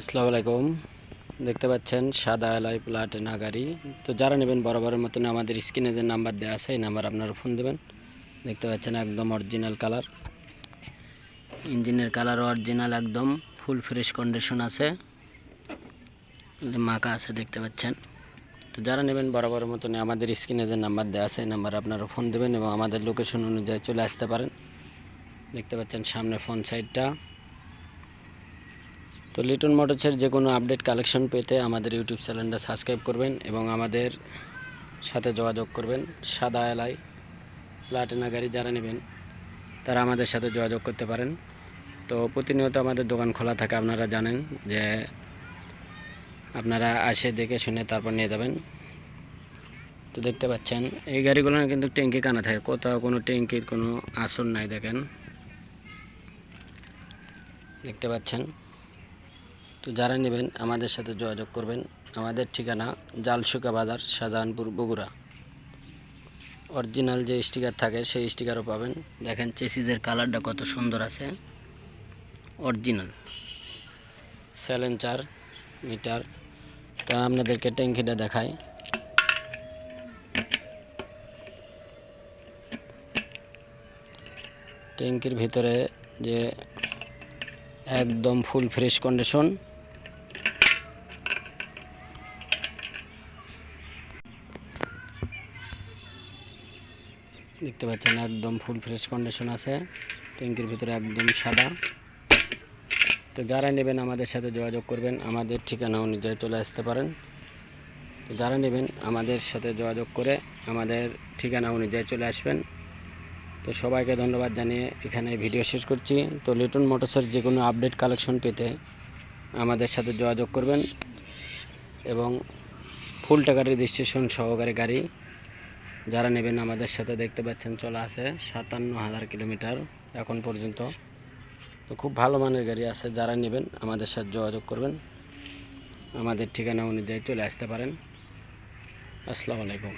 আসসালামু আলাইকুম। দেখতে পাচ্ছেন সাদা এলাই প্লাটিনা গাড়ি তো যারা নেবেন বরাবরের মতন আমাদের স্ক্রিনে যে নাম্বার দেওয়া আছে, এই নাম্বার আপনারা ফোন দেবেন। দেখতে পাচ্ছেন একদম অরিজিনাল কালার। ইঞ্জিনের কালার অরিজিনাল, একদম ফুল ফ্রেশ কন্ডিশন আছে। মাকা আছে, দেখতে পাচ্ছেন। তো যারা নেবেন বরাবরের মতন আমাদের স্ক্রিনে যে নাম্বার দেওয়া আছে, এই নাম্বার আপনারা ফোন দেবেন এবং আমাদের লোকেশন অনুযায়ী চলে আসতে পারেন। দেখতে পাচ্ছেন সামনে ফোন সাইডটা। তো লিটন মোটরসের যে কোনো আপডেট কালেকশন পেতে আমাদের ইউটিউব চ্যানেলটা সাবস্ক্রাইব করবেন এবং আমাদের সাথে যোগাযোগ করবেন। সাদা এলাই প্লাটিনা গাড়ি যারা নেবেন, তারা আমাদের সাথে যোগাযোগ করতে পারেন। তো প্রতিনিয়ত আমাদের দোকান খোলা থাকে, আপনারা জানেন যে আপনারা আসে দেখে শুনে তারপর নিয়ে যাবেন। তো দেখতে পাচ্ছেন, এই গাড়িগুলো কিন্তু ট্যাঙ্কি কানা থাকে, কোথাও কোনো ট্যাঙ্কির কোনো আসন নাই দেখেন। দেখতে পাচ্ছেন। তো যারা নেবেন, আমাদের সাথে যোগাযোগ করবেন। আমাদের ঠিকানা জালসুকা বাজার, শাহজাহানপুর, বগুড়া। অরিজিনাল যে স্টিকার থাকে, সেই স্টিকারও পাবেন। দেখেন চেসিজের কালারটা কত সুন্দর আছে। অরিজিনাল স্যালেঞ্চার মিটার তো আপনাদেরকে ট্যাঙ্কিটা দেখাই। ট্যাঙ্কির ভিতরে যে একদম ফুল ফ্রেশ কন্ডিশন দেখতে পাচ্ছেন একদম ফুল ফ্রেশ কন্ডিশন আছে। ট্যাঙ্কির ভিতরে একদম সাদা। তো যারা নেবেন আমাদের সাথে যোগাযোগ করবেন, আমাদের ঠিকানা অনুযায়ী চলে আসতে পারেন। তো যারা নেবেন আমাদের সাথে যোগাযোগ করে আমাদের ঠিকানা অনুযায়ী চলে আসবেন। তো সবাইকে ধন্যবাদ জানিয়ে এখানে ভিডিও শেষ করছি। তো লিটন মোটরসের যে কোনো আপডেট কালেকশন পেতে আমাদের সাথে যোগাযোগ করবেন এবং ফুল টাকার রেজিস্ট্রেশন সহকারে গাড়ি যারা নেবেন আমাদের সাথে দেখতে পাচ্ছেন চলে আছে সাতান্ন হাজার কিলোমিটার এখন পর্যন্ত। তো খুব ভালো মানের গাড়ি আছে, যারা নেবেন আমাদের সাথে যোগাযোগ করবেন। আমাদের ঠিকানা অনুযায়ী চলে আসতে পারেন। আসসালামু আলাইকুম।